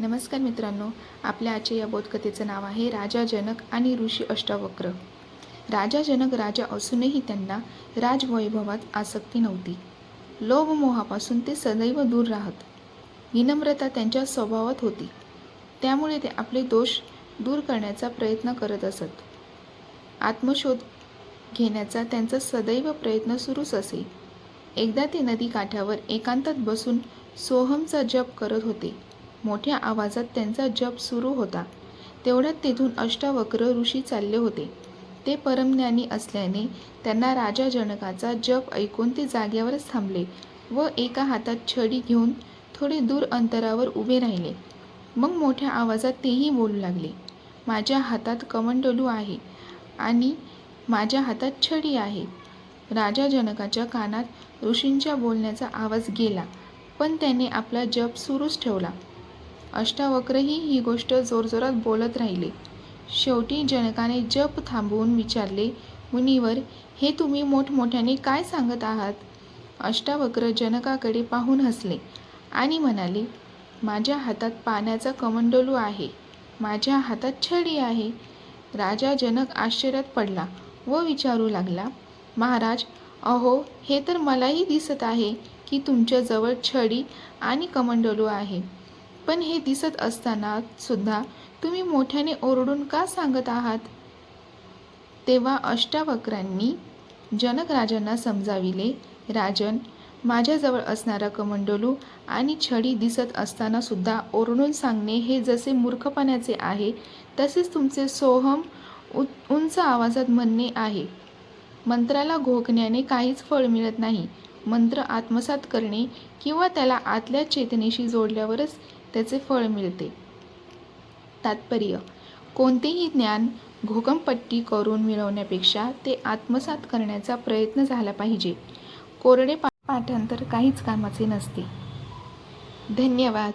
नमस्कार मित्रांनो आपल्या आजच्या या बोधकथेचं नाव आहे राजा जनक आणि ऋषी अष्टावक्र. राजा जनक राजा असूनही त्यांना राजवैभवात आसक्ती नव्हती. लोभमोहापासून ते सदैव दूर राहत. विनम्रता त्यांच्या स्वभावात होती. त्यामुळे ते आपले दोष दूर करण्याचा प्रयत्न करत असत. आत्मशोध घेण्याचा त्यांचा सदैव प्रयत्न सुरूच असे. एकदा ते नदी काठावर एकांतात बसून सोहमचा जप करत होते. मोठ्या आवाजात त्यांचा जप सुरू होता. तेवढ्यात तेथून अष्टावक्र ऋषी चालले होते. ते परमज्ञानी असल्याने त्यांना राजा जनकाचा जप ऐकून ते जागेवरच थांबले व एका हातात छडी घेऊन थोडे दूर अंतरावर उभे राहिले. मग मोठ्या आवाजात तेही बोलू लागले. माझ्या हातात कमंडलू आहे आणि माझ्या हातात छडी आहे. राजा जनकाच्या कानात ऋषींच्या बोलण्याचा आवाज गेला पण त्याने आपला जप सुरूच ठेवला. अष्टावक्रही ही गोष्ट जोरजोरात बोलत राहिले. शेवटी जनकाने जप थांबवून विचारले मुनिवर हे तुम्ही मोठमोठ्याने काय सांगत आहात? अष्टावक्र जनकाकडे पाहून हसले आणि म्हणाले माझ्या हातात पाण्याचा कमंडलू आहे. माझ्या हातात छडी आहे. राजा जनक आश्चर्यात पडला व विचारू लागला महाराज अहो हे तर मलाही दिसत आहे की तुमच्याजवळ छडी आणि कमंडलू आहे. पण हे दिसत असताना सुद्धा तुम्ही मोठ्याने ओरडून का सांगत आहात? तेव्हा अष्टावक्रांनी जनक राजांना समजाविले राजन माझ्याजवळ असणारा कमंडलू आणि छडी दिसत असताना सुद्धा ओरडून सांगणे हे जसे मूर्खपणाचे आहे तसेच तुमचे सोहम उ उंच आवाजात म्हणणे आहे. मंत्राला घोकण्याने काहीच फळ मिळत नाही. मंत्र आत्मसात करणे किंवा त्याला आतल्या चेतनेशी जोडल्यावरच त्याचे फळ मिळते. तात्पर्य कोणतेही ज्ञान घोकमपट्टी करून मिळवण्यापेक्षा ते आत्मसात करण्याचा प्रयत्न झाला पाहिजे. कोरडे पाठांतर काहीच कामाचे नसते. धन्यवाद.